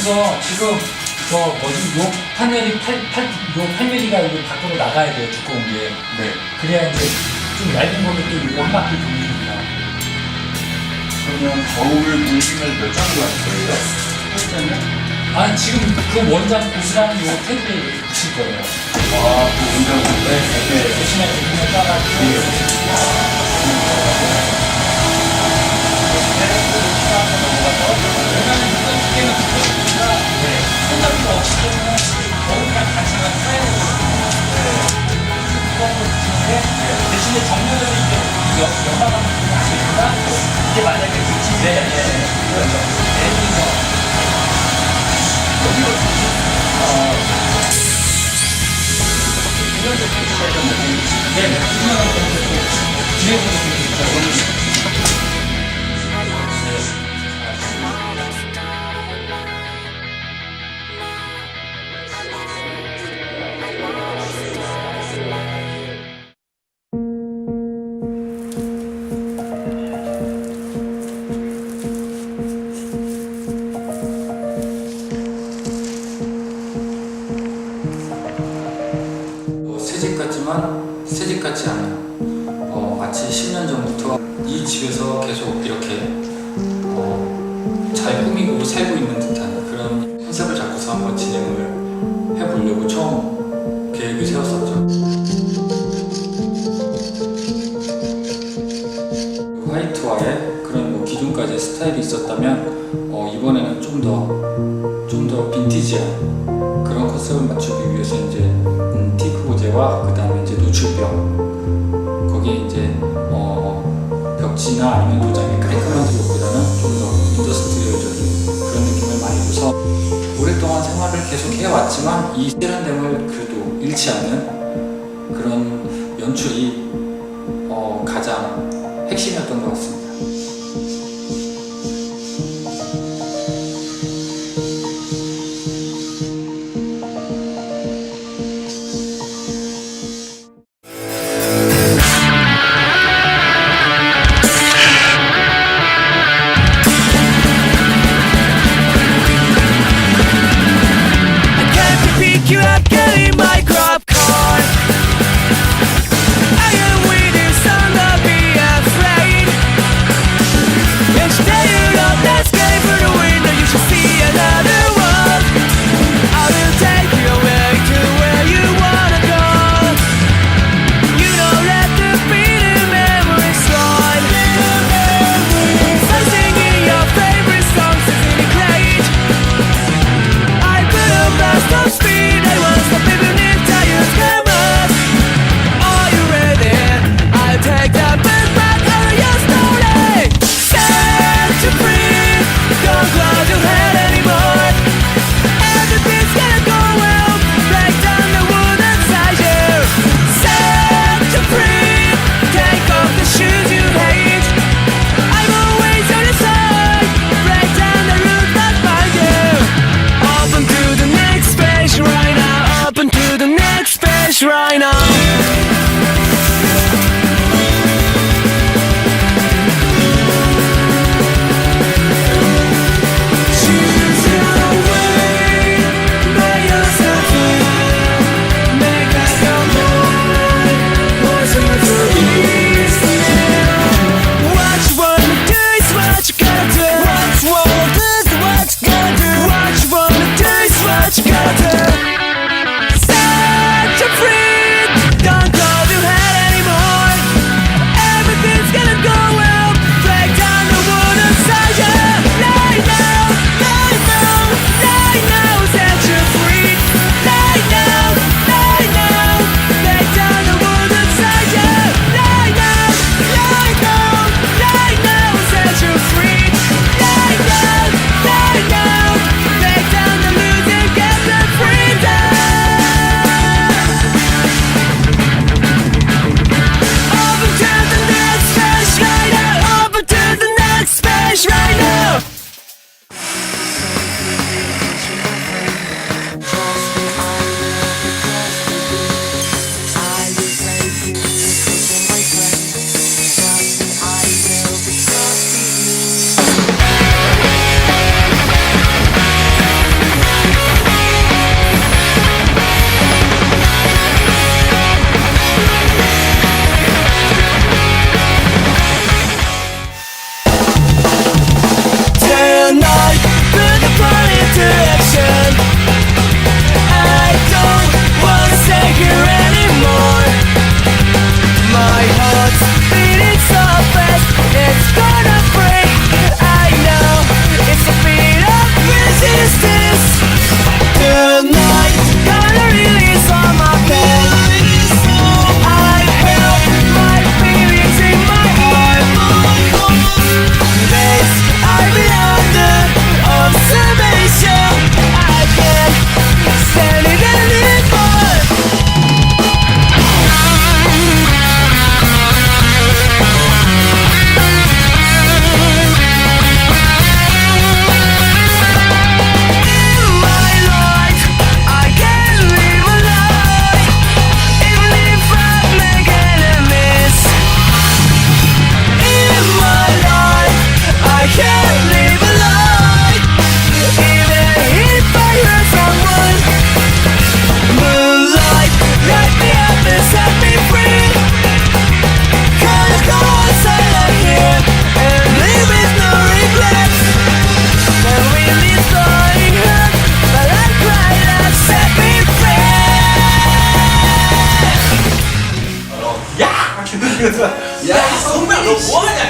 그래서 지금 저 뭐지 요 판넬이 8, 8, 요 8mm가 이거 밖으로 나가야 돼요 두꺼운 게 네. 그래야 이제 좀 얇은 걸로 또 이거 한 바퀴 돌립니다 그러면 거울 공식을 몇 장도 할 거예요? 할 때는? 아 지금 그 원장 고스란히 요 테두리에 붙일 거예요 아, 그 원장은 네, 네. 대신에 부분을 따가지고 대 신에 살고 있는 듯한 그런 컨셉을 잡고서 한번 진행을 해보려고 처음 계획을 세웠었죠. 화이트와의 그런 뭐 기존까지 스타일이 있었다면 어, 이번에는 좀 더 좀더 빈티지한 그런 컨셉을 맞추기 위해서 이제 음, 티크 고제와 해왔지만 이 세련됨을 그래도 잃지 않는 그런 연출이 어, 가장 핵심이었던 것 같습니다.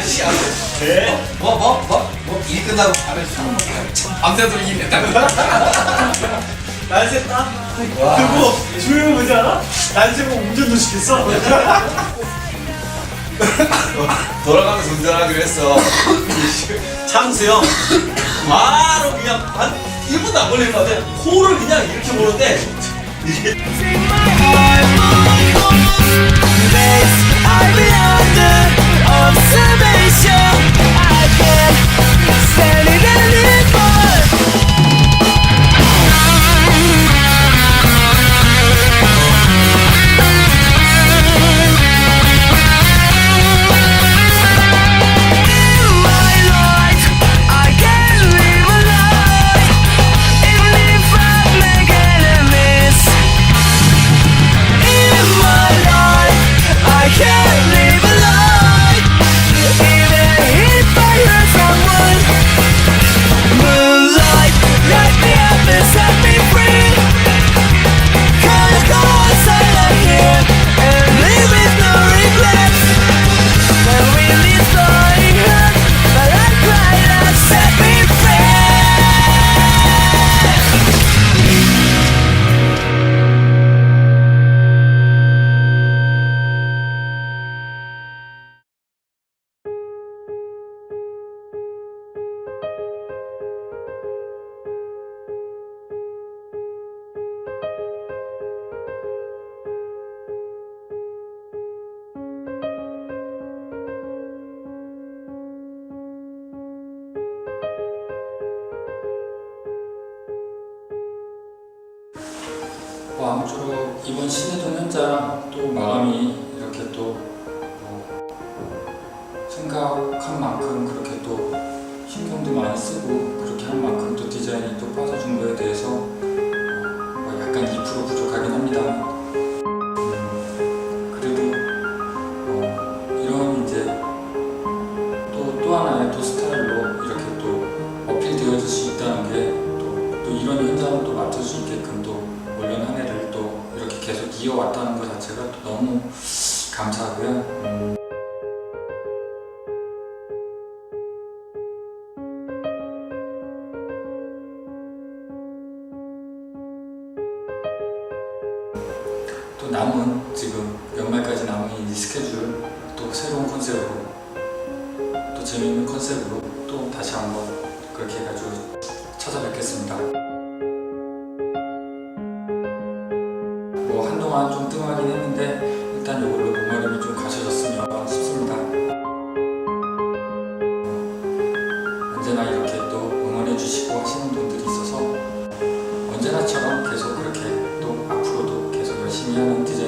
시합을. 네. 뭐, 뭐, 뭐, 뭐, 일 끝나고 밤에 술 먹고 참 밤새도록 일했다고. 날새 딱 그리고 주요 뭐지 알아? 날새 보고 운전도 시켰어 돌아가면서 운전하기로 했어. 참수요. 바로 그냥 한 1분도 안 걸릴 것 같아. 코를 그냥 이렇게 보는데 이게 I've been the 이번 신의동 현장 또 마감이 이렇게 또 어, 생각한 만큼 이어왔다는 것 자체가 또 너무 감사하고요. 음, 또 남은 지금 연말까지 남은 이 스케줄 또 새로운 컨셉으로 또 재미있는 컨셉으로 또 다시 한번 그렇게 해가지고 찾아뵙겠습니다. 동안 좀 뜸하긴 했는데 일단 이걸로 목마름이 좀 가셔졌으면 싶습니다. 어, 언제나 이렇게 또 응원해 주시고 하시는 분들이 있어서 언제나처럼 계속 그렇게 또 앞으로도 계속 열심히 하는 디자인